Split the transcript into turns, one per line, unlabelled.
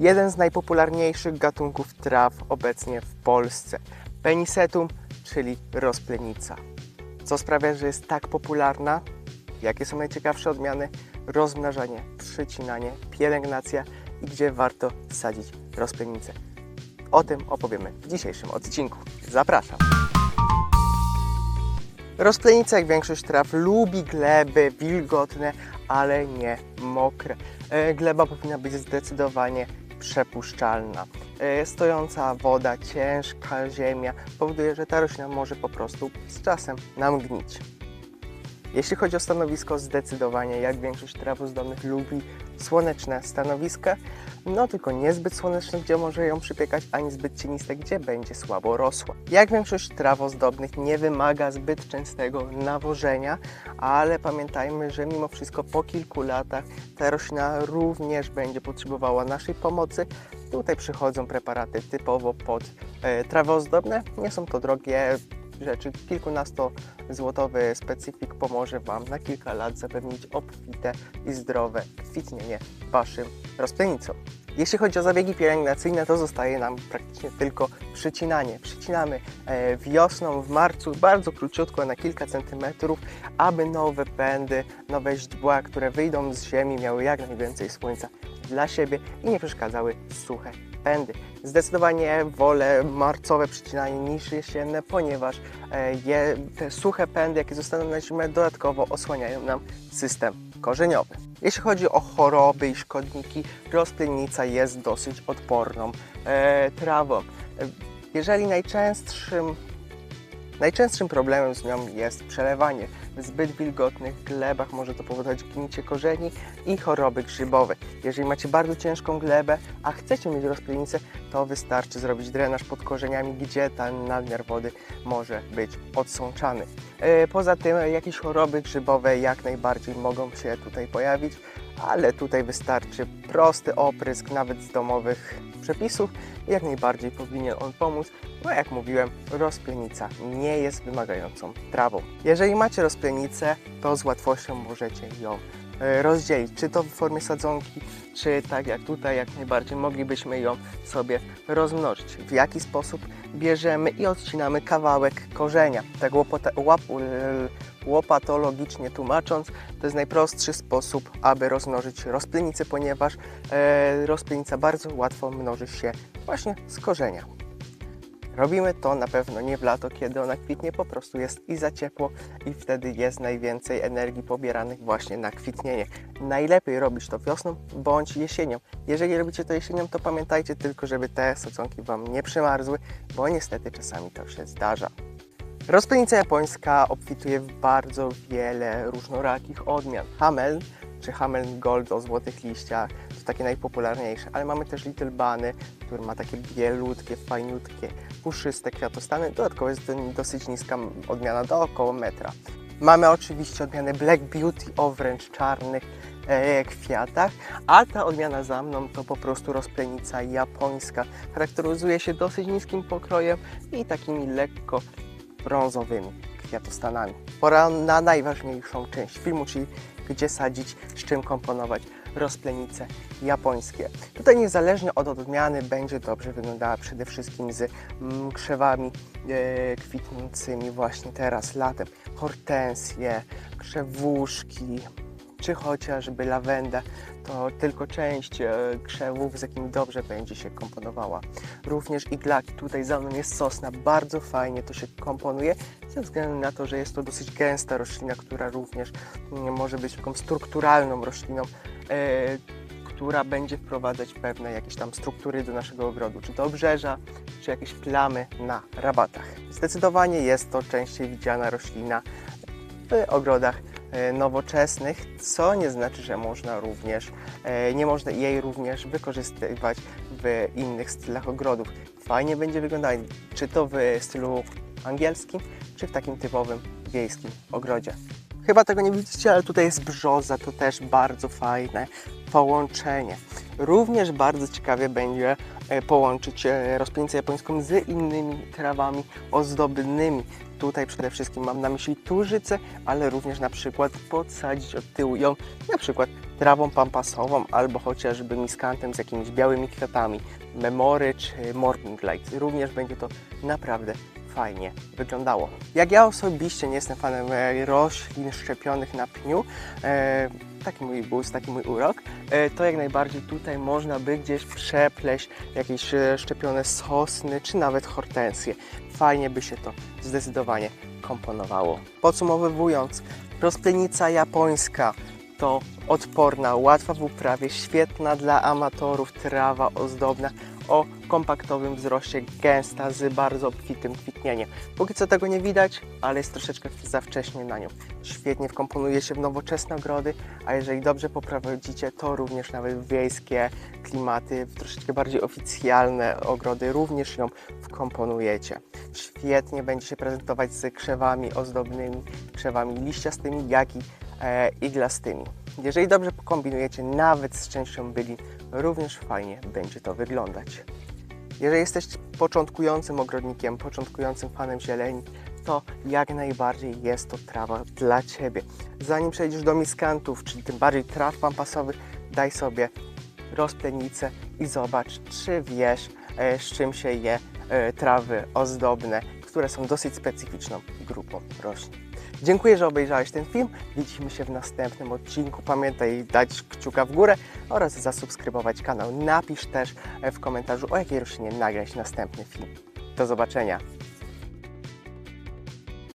Jeden z najpopularniejszych gatunków traw obecnie w Polsce. Penisetum, czyli rozplenica. Co sprawia, że jest tak popularna? Jakie są najciekawsze odmiany? Rozmnażanie, przycinanie, pielęgnacja i gdzie warto sadzić rozplenicę. O tym opowiemy w dzisiejszym odcinku. Zapraszam! Rozplenica, jak większość traw, lubi gleby wilgotne, ale nie mokre. E, Gleba powinna być zdecydowanie przepuszczalna. E, Stojąca woda, ciężka ziemia powoduje, że ta roślina może po prostu z czasem nam gnić. Jeśli chodzi o stanowisko, zdecydowanie jak większość traw ozdobnych lubi słoneczne stanowiska, no tylko niezbyt słoneczne, gdzie może ją przypiekać, ani zbyt cieniste, gdzie będzie słabo rosła. Jak większość traw ozdobnych nie wymaga zbyt częstego nawożenia, ale pamiętajmy, że mimo wszystko po kilku latach ta roślina również będzie potrzebowała naszej pomocy. Tutaj przychodzą preparaty typowo pod e, trawy ozdobne. Nie są to drogie rzeczy. Kilkunastozłotowy specyfik pomoże Wam na kilka lat zapewnić obfite i zdrowe kwitnienie Waszym rozplenicom. Jeśli chodzi o zabiegi pielęgnacyjne, to zostaje nam praktycznie tylko przycinanie. Przycinamy e, wiosną, w marcu, bardzo króciutko, na kilka centymetrów, aby nowe pędy, nowe źdźbła, które wyjdą z ziemi, miały jak najwięcej słońca dla siebie i nie przeszkadzały suche pędy. Zdecydowanie wolę marcowe przycinanie niż jesienne, ponieważ e, je, te suche pędy, jakie zostaną na zimę, dodatkowo osłaniają nam system korzeniowy. Jeśli chodzi o choroby i szkodniki, rozplenica jest dosyć odporną e, trawą. E, Jeżeli najczęstszym Najczęstszym problemem z nią jest przelewanie. W zbyt wilgotnych glebach może to powodować gnicie korzeni i choroby grzybowe. Jeżeli macie bardzo ciężką glebę, a chcecie mieć rozplenicę, to wystarczy zrobić drenaż pod korzeniami, gdzie ten nadmiar wody może być odsączany. E, Poza tym jakieś choroby grzybowe jak najbardziej mogą się tutaj pojawić, ale tutaj wystarczy prosty oprysk, nawet z domowych przepisów. Jak najbardziej powinien on pomóc, no jak mówiłem, rozplenica nie jest wymagającą trawą. Jeżeli macie rozplenicę, to z łatwością możecie ją e, rozdzielić, czy to w formie sadzonki, czy tak jak tutaj, jak najbardziej moglibyśmy ją sobie rozmnożyć. W jaki sposób bierzemy i odcinamy kawałek korzenia. Łopata, łap, łopatologicznie tłumacząc, to jest najprostszy sposób, aby rozmnożyć rozplenicę, ponieważ e, rozplenica bardzo łatwo mnoży się właśnie z korzenia. Robimy to na pewno nie w lato, kiedy ona kwitnie, po prostu jest i za ciepło i wtedy jest najwięcej energii pobieranych właśnie na kwitnienie. Najlepiej robić to wiosną bądź jesienią. Jeżeli robicie to jesienią, to pamiętajcie tylko, żeby te sadzonki Wam nie przymarzły, bo niestety czasami to się zdarza. Rozplenica japońska obfituje w bardzo wiele różnorakich odmian. Hamel czy Hamel Gold o złotych liściach to takie najpopularniejsze, ale mamy też Little Bunny, który ma takie bielutkie, fajniutkie, puszyste kwiatostany. Dodatkowo jest do- dosyć niska odmiana do około metra. Mamy oczywiście odmianę Black Beauty o wręcz czarnych e, kwiatach, a ta odmiana za mną to po prostu rozplenica japońska. Charakteryzuje się dosyć niskim pokrojem i takimi lekko brązowymi kwiatostanami. Pora na najważniejszą część filmu, czyli gdzie sadzić, z czym komponować rozplenice japońskie. Tutaj niezależnie od odmiany będzie dobrze wyglądała przede wszystkim z mm, krzewami e, kwitnącymi właśnie teraz latem. Hortensje, krzewuszki, czy chociażby lawenda, to tylko część e, krzewów, z jakimi dobrze będzie się komponowała. Również iglaki, tutaj za mną jest sosna, bardzo fajnie to się komponuje, ze względu na to, że jest to dosyć gęsta roślina, która również może być taką strukturalną rośliną, e, która będzie wprowadzać pewne jakieś tam struktury do naszego ogrodu, czy to obrzeża, czy jakieś plamy na rabatach. Zdecydowanie jest to częściej widziana roślina w ogrodach nowoczesnych, co nie znaczy, że można również, e, nie można jej również wykorzystywać w innych stylach ogrodów. Fajnie będzie wyglądać, czy to w stylu angielskim, czy w takim typowym wiejskim ogrodzie. Chyba tego nie widzicie, ale tutaj jest brzoza, to też bardzo fajne połączenie. Również bardzo ciekawie będzie e, połączyć e, rozpienicę japońską z innymi trawami ozdobnymi. Tutaj przede wszystkim mam na myśli tużycę, ale również na przykład podsadzić od tyłu ją na przykład trawą pampasową albo chociażby miskantem z jakimiś białymi kwiatami, memory czy morning light. Również będzie to naprawdę fajnie wyglądało. Jak ja osobiście nie jestem fanem e, roślin szczepionych na pniu, e, taki mój gust, taki mój urok, e, to jak najbardziej tutaj można by gdzieś przepleść jakieś e, szczepione sosny, czy nawet hortensje. Fajnie by się to zdecydowanie komponowało. Podsumowując, rozplenica japońska to odporna, łatwa w uprawie, świetna dla amatorów, trawa ozdobna o kompaktowym wzroście, gęsta z bardzo obfitym kwitnieniem. Póki co tego nie widać, ale jest troszeczkę za wcześnie na nią. Świetnie wkomponuje się w nowoczesne ogrody, a jeżeli dobrze poprowadzicie, to również nawet wiejskie klimaty, w troszeczkę bardziej oficjalne ogrody również ją wkomponujecie. Świetnie będzie się prezentować z krzewami ozdobnymi, krzewami liściastymi, jak i e, iglastymi. Jeżeli dobrze pokombinujecie nawet z częścią bylin, również fajnie będzie to wyglądać. Jeżeli jesteście początkującym ogrodnikiem, początkującym fanem zieleni, to jak najbardziej jest to trawa dla Ciebie. Zanim przejdziesz do miskantów, czyli tym bardziej traw pampasowych, daj sobie rozplenicę i zobacz, czy wiesz, e, z czym się je e, trawy ozdobne, które są dosyć specyficzną grupą roślin. Dziękuję, że obejrzałeś ten film. Widzimy się w następnym odcinku. Pamiętaj dać kciuka w górę oraz zasubskrybować kanał. Napisz też w komentarzu, o jakiej roślinie nagrać następny film. Do zobaczenia.